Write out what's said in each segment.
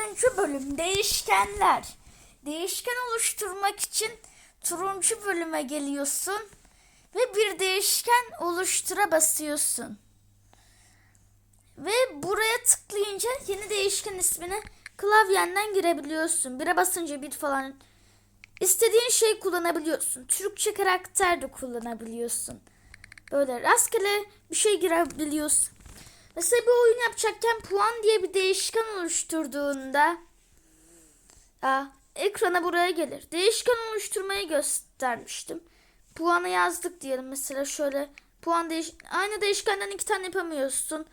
Dördüncü bölüm değişkenler. Değişken oluşturmak için turuncu bölüme geliyorsun ve bir değişken oluştura basıyorsun. Ve buraya tıklayınca yeni değişken ismini klavyenden girebiliyorsun. Bire basınca bir falan istediğin şey kullanabiliyorsun. Türkçe karakter de kullanabiliyorsun. Böyle rastgele bir şey girebiliyorsun. Mesela bir oyun yapacakken puan diye bir değişken oluşturduğunda aa, ekrana buraya gelir. Değişken oluşturmayı göstermiştim. Puanı yazdık diyelim mesela şöyle puan değiş aynı değişkenden iki tane yapamıyorsun.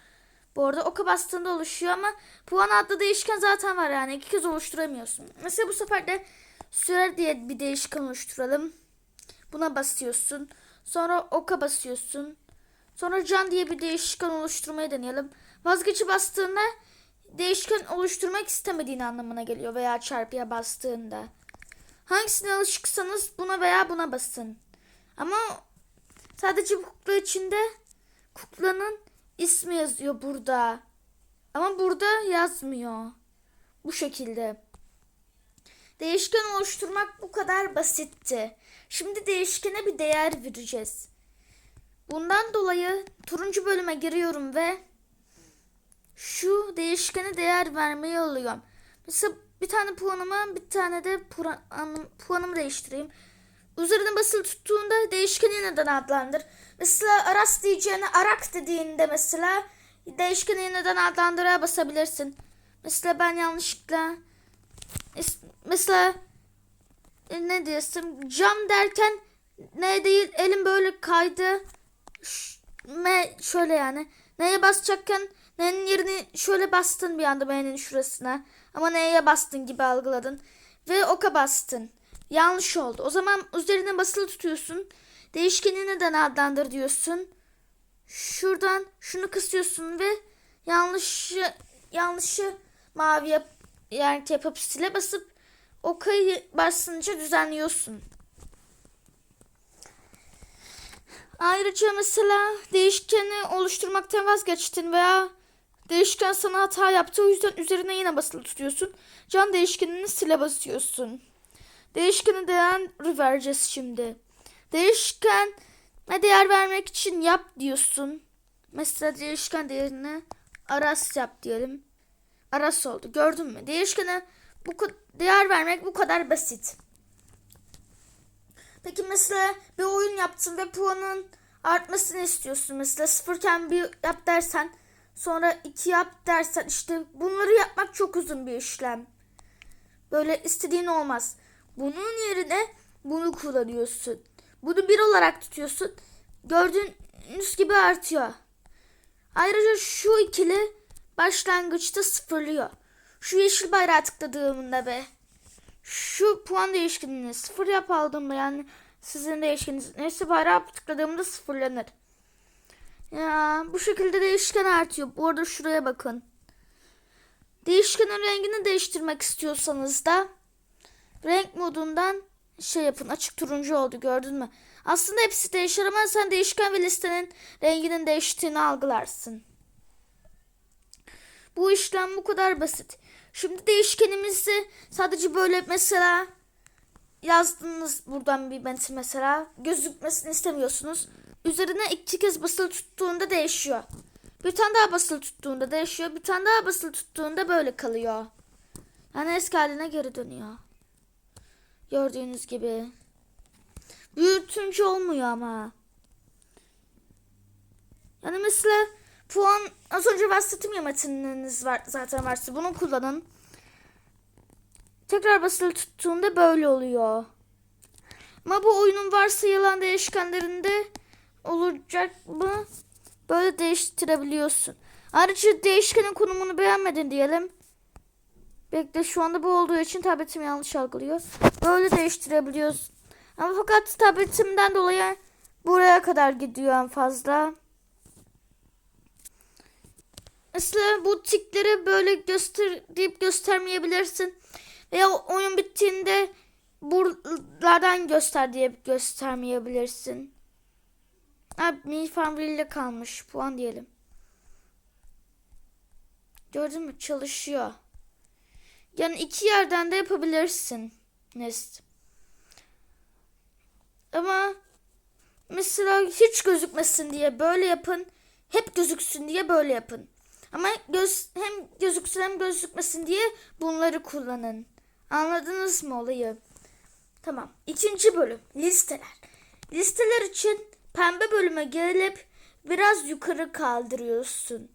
Bu arada oka bastığında oluşuyor ama puan adlı değişken zaten var yani iki kez oluşturamıyorsun. Mesela bu sefer de süre diye bir değişken oluşturalım. Buna basıyorsun. Sonra oka basıyorsun. Sonra can diye bir değişken oluşturmayı deneyelim. Vazgeçi bastığında değişken oluşturmak istemediğin anlamına geliyor veya çarpıya bastığında. Hangisine alışıksanız buna veya buna basın. Ama sadece kukla içinde kuklanın ismi yazıyor burada. Ama burada yazmıyor. Bu şekilde. Değişken oluşturmak bu kadar basitti. Şimdi değişkene bir değer vereceğiz. Bundan dolayı turuncu bölüme giriyorum ve şu değişkene değer vermeyi alıyorum. Mesela bir tane puanıma bir tane de puanım, puanımı değiştireyim. Üzerine basılı tuttuğunda değişkeni yeniden adlandır. Mesela Aras diyeceğine Arak dediğinde mesela değişkeni yeniden adlandıra basabilirsin. Mesela ben yanlışlıkla mesela e, ne diyorsun cam derken ne değil elim böyle kaydı. Me şöyle yani. Neye basacakken neyin yerini şöyle bastın bir anda M'nin şurasına. Ama neye bastın gibi algıladın. Ve oka bastın. Yanlış oldu. O zaman üzerine basılı tutuyorsun. Değişkeni neden adlandır diyorsun. Şuradan şunu kısıyorsun ve yanlışı yanlışı mavi yap, yani yapıp sile basıp okayı basınca düzenliyorsun. Ayrıca mesela değişkeni oluşturmaktan vazgeçtin veya değişken sana hata yaptı o yüzden üzerine yine basılı tutuyorsun. Can değişkenini sile basıyorsun. Değişkene değer vereceğiz şimdi. Değişken ne değer vermek için yap diyorsun. Mesela değişken değerini aras yap diyelim. Aras oldu. Gördün mü? Değişkene bu değer vermek bu kadar basit. Peki mesela bir oyun yaptın ve puanın artmasını istiyorsun. Mesela sıfırken bir yap dersen sonra iki yap dersen işte bunları yapmak çok uzun bir işlem. Böyle istediğin olmaz. Bunun yerine bunu kullanıyorsun. Bunu bir olarak tutuyorsun. Gördüğünüz gibi artıyor. Ayrıca şu ikili başlangıçta sıfırlıyor. Şu yeşil bayrağı tıkladığımda be. Şu puan değişkenini sıfır yap aldığımda yani sizin değişkeniniz neyse bayrağı tıkladığımda sıfırlanır. Ya bu şekilde değişken artıyor. Bu arada şuraya bakın. Değişkenin rengini değiştirmek istiyorsanız da renk modundan şey yapın. Açık turuncu oldu gördün mü? Aslında hepsi değişir ama sen değişken ve listenin renginin değiştiğini algılarsın. Bu işlem bu kadar basit. Şimdi değişkenimizi sadece böyle mesela yazdınız buradan bir metin mesela gözükmesini istemiyorsunuz. Üzerine iki kez basılı tuttuğunda değişiyor. Bir tane daha basılı tuttuğunda değişiyor. Bir tane daha basılı tuttuğunda böyle kalıyor. Yani eski haline geri dönüyor. Gördüğünüz gibi. Büyütünce olmuyor ama. Yani mesela puan az önce bahsettim ya metininiz var zaten varsa bunu kullanın. Tekrar basılı tuttuğunda böyle oluyor. Ama bu oyunun varsayılan değişkenlerinde olacak mı? Böyle değiştirebiliyorsun. Ayrıca değişkenin konumunu beğenmedin diyelim. Bekle şu anda bu olduğu için tabletim yanlış algılıyor. Böyle değiştirebiliyorsun. Ama fakat tabletimden dolayı buraya kadar gidiyor en fazla. Mesela bu tikleri böyle göster deyip göstermeyebilirsin. Veya oyun bittiğinde buralardan göster diye göstermeyebilirsin. Abi mini farm ile kalmış. Puan diyelim. Gördün mü? Çalışıyor. Yani iki yerden de yapabilirsin Nest. Ama mesela hiç gözükmesin diye böyle yapın. Hep gözüksün diye böyle yapın. Ama göz hem gözüksün hem gözükmesin diye bunları kullanın. Anladınız mı olayı? Tamam. İkinci bölüm listeler. Listeler için pembe bölüme gelip biraz yukarı kaldırıyorsun.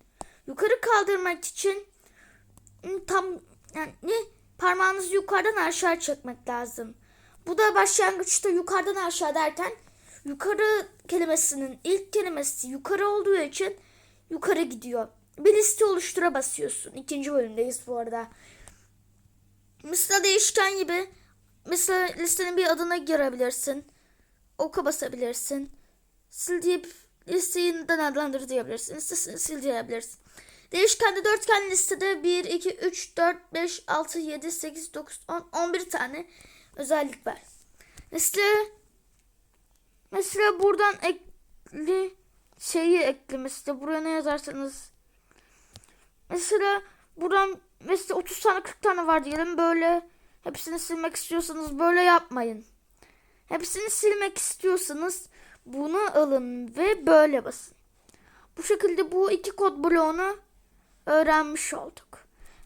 Yukarı kaldırmak için ım, tam yani parmağınızı yukarıdan aşağı çekmek lazım. Bu da başlangıçta yukarıdan aşağı derken yukarı kelimesinin ilk kelimesi yukarı olduğu için yukarı gidiyor. Bir liste oluştura basıyorsun. İkinci bölümdeyiz bu arada. Mesela değişken gibi mesela listenin bir adına girebilirsin. Oka basabilirsin. Sil deyip listeyi adlandır diyebilirsin. Listesini sil diyebilirsin. Değişkende dörtgen listede 1, 2, 3, 4, 5, 6, 7, 8, 9, 10, 11 tane özellik var. Mesela mesela buradan ekli şeyi ekle mesela buraya ne yazarsanız mesela buradan mesela 30 tane 40 tane var diyelim böyle hepsini silmek istiyorsanız böyle yapmayın. Hepsini silmek istiyorsanız bunu alın ve böyle basın. Bu şekilde bu iki kod bloğunu öğrenmiş olduk.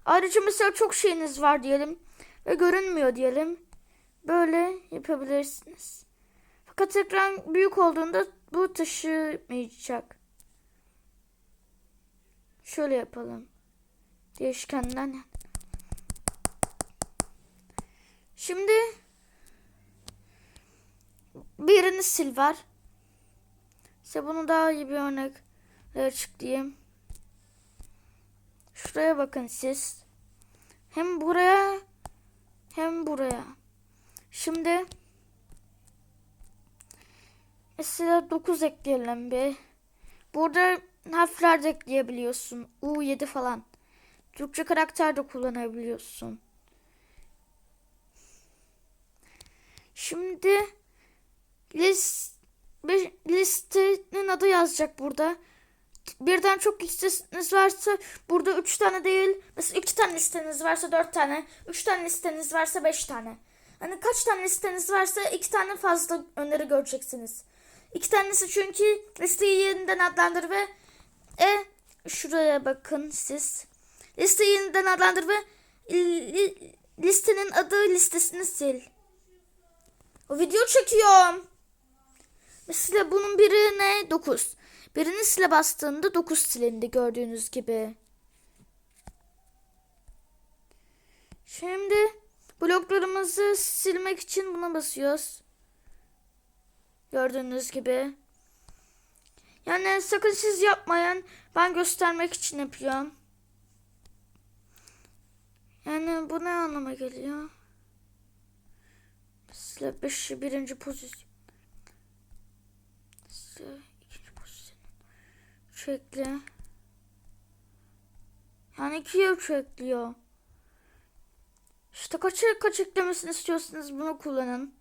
Ayrıca mesela çok şeyiniz var diyelim ve görünmüyor diyelim. Böyle yapabilirsiniz. Fakat ekran büyük olduğunda bu taşımayacak. Şöyle yapalım. Değişkenden. Şimdi birini sil var. Size bunu daha iyi bir örnek açıklayayım. Şuraya bakın siz. Hem buraya hem buraya. Şimdi mesela 9 ekleyelim bir. Burada harfler de ekleyebiliyorsun. U7 falan. Türkçe karakter de kullanabiliyorsun. Şimdi list, listenin adı yazacak burada. Birden çok listeniz varsa burada üç tane değil mesela iki tane listeniz varsa dört tane üç tane listeniz varsa beş tane. Hani kaç tane listeniz varsa iki tane fazla öneri göreceksiniz. İki tanesi çünkü listeyi yeniden adlandır ve e şuraya bakın siz listeyi yeniden adlandır ve li, listenin adı listesini sil o video çekiyorum mesela bunun biri ne 9 Birini sile bastığında 9 silindi gördüğünüz gibi. Şimdi bloklarımızı silmek için buna basıyoruz. Gördüğünüz gibi. Yani sakın siz yapmayın. Ben göstermek için yapıyorum. Bu ne anlama geliyor? Mesela 5. birinci pozisyon. Mesela üç ekle. Yani ikiye üç ekliyor. İşte kaç, kaç eklemesini istiyorsanız bunu kullanın.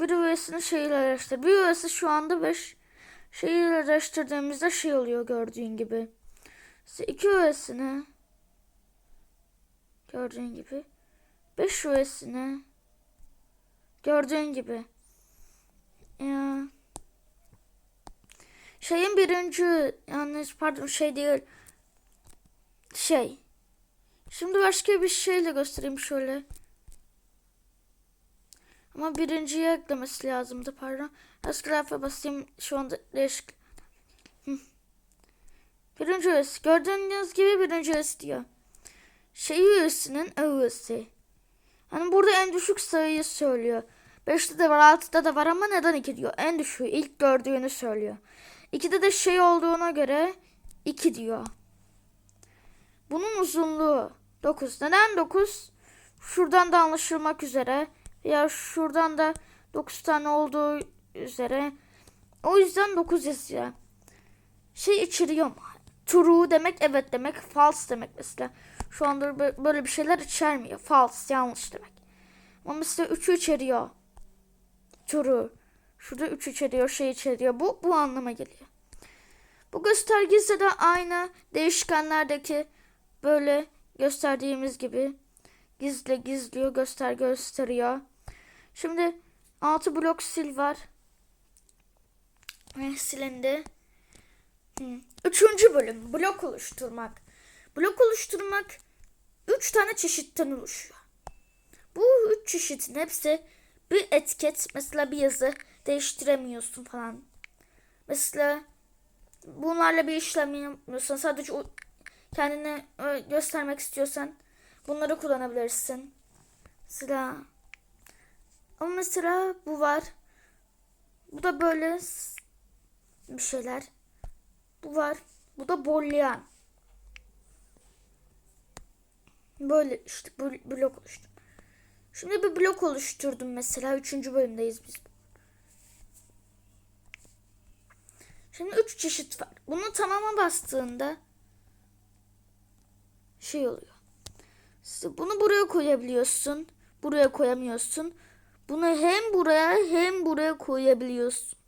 Bir üyesini şeyle araştır. Bir üyesi şu anda 5 şeyi araştırdığımızda şey oluyor gördüğün gibi. İşte iki üyesini gördüğün gibi. 5 üyesini gördüğün gibi. Ya şeyin birinci yanlış pardon şey değil. Şey. Şimdi başka bir şeyle göstereyim şöyle. Ama birinciye eklemesi lazımdı pardon. Eski harfe basayım şu anda değişik birinci üyesi gördüğünüz gibi birinci üyesi diyor şey üyesinin üyesi yani burada en düşük sayıyı söylüyor 5'te de var 6'da da var ama neden 2 diyor en düşüğü ilk gördüğünü söylüyor 2'de de şey olduğuna göre 2 diyor. Bunun uzunluğu 9. Neden 9? Şuradan da anlaşılmak üzere ya şuradan da 9 tane olduğu üzere. O yüzden 9 yazıyor. Şey içeriyor mu? True demek evet demek. False demek mesela. Şu anda böyle bir şeyler içermiyor. False yanlış demek. Ama mesela 3'ü içeriyor. True. Şurada 3 içeriyor, şey içeriyor. Bu bu anlama geliyor. Bu göstergesi de aynı değişkenlerdeki böyle gösterdiğimiz gibi gizli gizliyor göster gösteriyor. Şimdi 6 blok sil var. Eh, silindi. Üçüncü bölüm blok oluşturmak. Blok oluşturmak üç tane çeşitten oluşuyor. Bu üç çeşitin hepsi bir etiket mesela bir yazı değiştiremiyorsun falan. Mesela bunlarla bir işlem yapmıyorsan sadece kendini ö- göstermek istiyorsan bunları kullanabilirsin. Mesela ama mesela bu var. Bu da böyle bir şeyler. Bu var. Bu da bolleyen. Böyle işte blok oluştu. Şimdi bir blok oluşturdum mesela. Üçüncü bölümdeyiz biz. Şimdi üç çeşit var. Bunu tamama bastığında şey oluyor. Bunu buraya koyabiliyorsun. Buraya koyamıyorsun. Bunu hem buraya hem buraya koyabiliyorsun.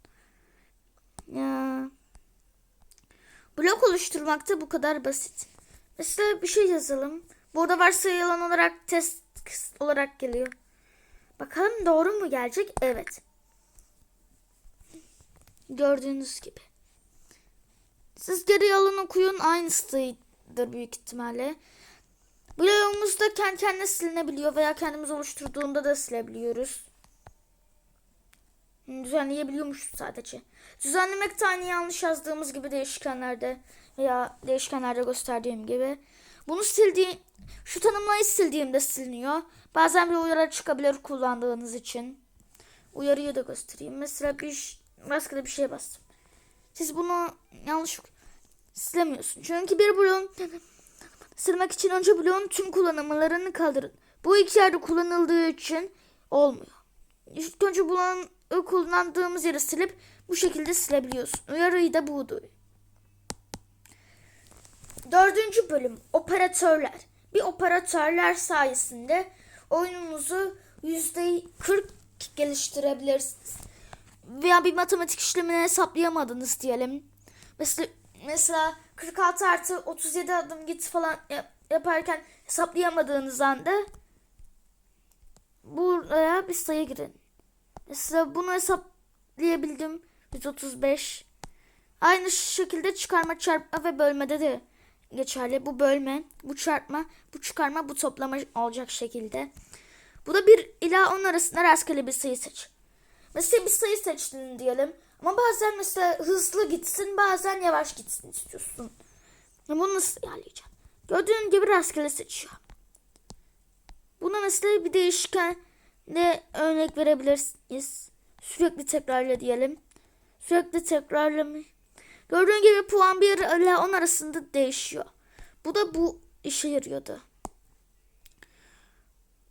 Ya. Blok oluşturmak da bu kadar basit. Mesela bir şey yazalım. Burada varsayılan olarak test olarak geliyor. Bakalım doğru mu gelecek? Evet. Gördüğünüz gibi. Siz geri alın okuyun aynısıdır büyük ihtimalle. Bloğumuz da kendi kendine silinebiliyor veya kendimiz oluşturduğunda da silebiliyoruz. Düzenleyebiliyormuşuz sadece. Düzenlemek aynı yanlış yazdığımız gibi değişkenlerde veya değişkenlerde gösterdiğim gibi. Bunu sildiğim, şu tanımlayı sildiğimde siliniyor. Bazen bir uyarı çıkabilir kullandığınız için. Uyarıyı da göstereyim. Mesela bir rastgele bir şey bastım. Siz bunu yanlış silemiyorsun. Çünkü bir bloğun silmek için önce bloğun tüm kullanımlarını kaldırın. Bu iki yerde kullanıldığı için olmuyor. İlk önce bloğun kullandığımız yeri silip bu şekilde silebiliyorsun. Uyarıyı da budur. Dördüncü bölüm operatörler. Bir operatörler sayesinde oyununuzu yüzde 40 geliştirebilirsiniz. Veya bir matematik işlemini hesaplayamadınız diyelim. Mesela, mesela 46 artı 37 adım git falan yap- yaparken hesaplayamadığınız anda buraya bir sayı girin. Mesela bunu hesaplayabildim. 135. Aynı şekilde çıkarma, çarpma ve bölmede de geçerli. Bu bölme, bu çarpma, bu çıkarma, bu toplama olacak şekilde. Bu da 1 ila 10 arasında rastgele bir sayı seç. Mesela bir sayı seçtin diyelim. Ama bazen mesela hızlı gitsin, bazen yavaş gitsin istiyorsun. Ya Bunu nasıl ayarlayacaksın? Gördüğün gibi rastgele seçiyor. Buna mesela bir değişkenle örnek verebilirsiniz. Sürekli tekrarla diyelim. Sürekli tekrarlama. Gördüğün gibi puan 1 ile 10 arasında değişiyor. Bu da bu işe yarıyordu.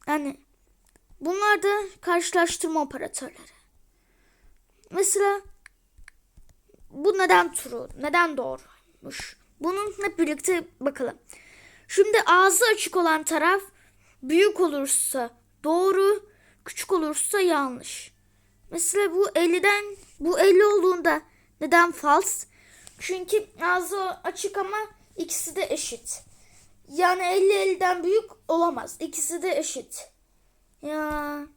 Yani bunlar da karşılaştırma operatörleri. Mesela bu neden true, neden doğruymuş? Bunun hep birlikte bakalım. Şimdi ağzı açık olan taraf büyük olursa doğru, küçük olursa yanlış. Mesela bu 50'den bu 50 olduğunda neden false? Çünkü ağzı açık ama ikisi de eşit. Yani 50 50'den büyük olamaz. İkisi de eşit. Ya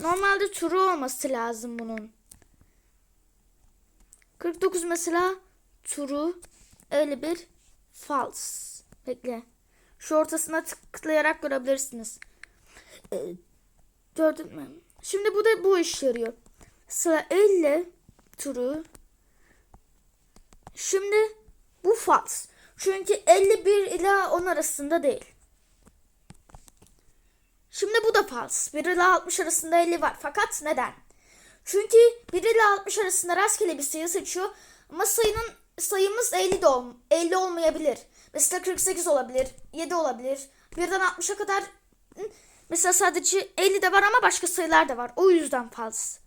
normalde true olması lazım bunun. 49 mesela true, 51 false. Bekle. Şu ortasına tıklayarak görebilirsiniz. Ee, gördün mü? Şimdi bu da bu iş yarıyor. Sıra 50 true. Şimdi bu false. Çünkü 51 ila 10 arasında değil. Şimdi bu da false. 1 ile 60 arasında 50 var. Fakat neden? Çünkü 1 ile 60 arasında rastgele bir sayı seçiyor. Ama sayının sayımız 50 de ol, 50 olmayabilir. Mesela 48 olabilir, 7 olabilir. 1'den 60'a kadar mesela sadece 50 de var ama başka sayılar da var. O yüzden false.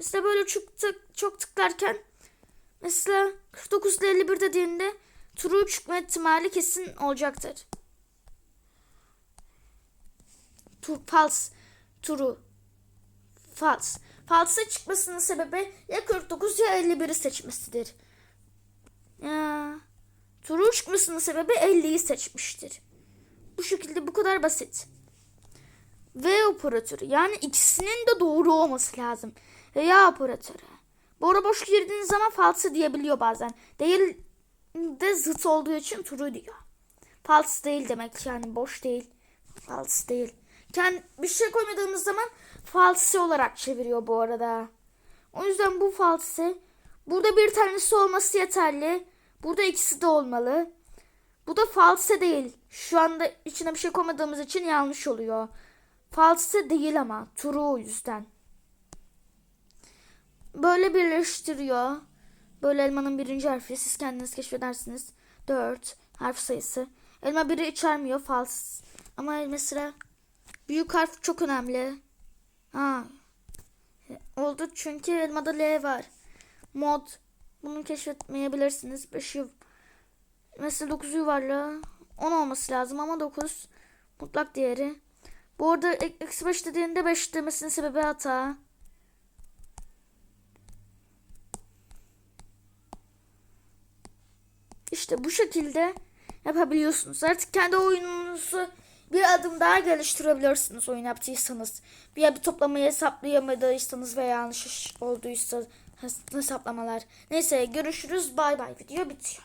Mesela böyle çok tık, çok tıklarken mesela 49 ile 51 dediğinde true çıkma ihtimali kesin olacaktır. True, false, true, false. False çıkmasının sebebi ya 49 ya 51'i seçmesidir. Ya, true çıkmasının sebebi 50'yi seçmiştir. Bu şekilde bu kadar basit. V operatörü yani ikisinin de doğru olması lazım. Veya operatörü. Ara boş girdiğiniz zaman false diyebiliyor bazen. Değil de zıt olduğu için true diyor. False değil demek yani boş değil. False değil. Kendi bir şey koymadığımız zaman false olarak çeviriyor bu arada. O yüzden bu false. Burada bir tanesi olması yeterli. Burada ikisi de olmalı. Bu da false değil. Şu anda içine bir şey koymadığımız için yanlış oluyor. False değil ama. True o yüzden. Böyle birleştiriyor. Böyle elmanın birinci harfi. Siz kendiniz keşfedersiniz. 4 harf sayısı. Elma biri içermiyor. False. Ama mesela büyük harf çok önemli. Ha. Oldu çünkü elmada L var. Mod. Bunu keşfetmeyebilirsiniz. 5 Mesela 9 yuvarlağı 10 olması lazım ama 9 mutlak değeri. Bu arada ek- eksi 5 dediğinde 5 demesinin sebebi hata. İşte bu şekilde yapabiliyorsunuz. Artık kendi oyununuzu bir adım daha geliştirebilirsiniz oyun yaptıysanız. Bir bir toplamayı hesaplayamadıysanız veya yanlış olduysa hes- hesaplamalar. Neyse görüşürüz. Bay bay. Video bitiyor.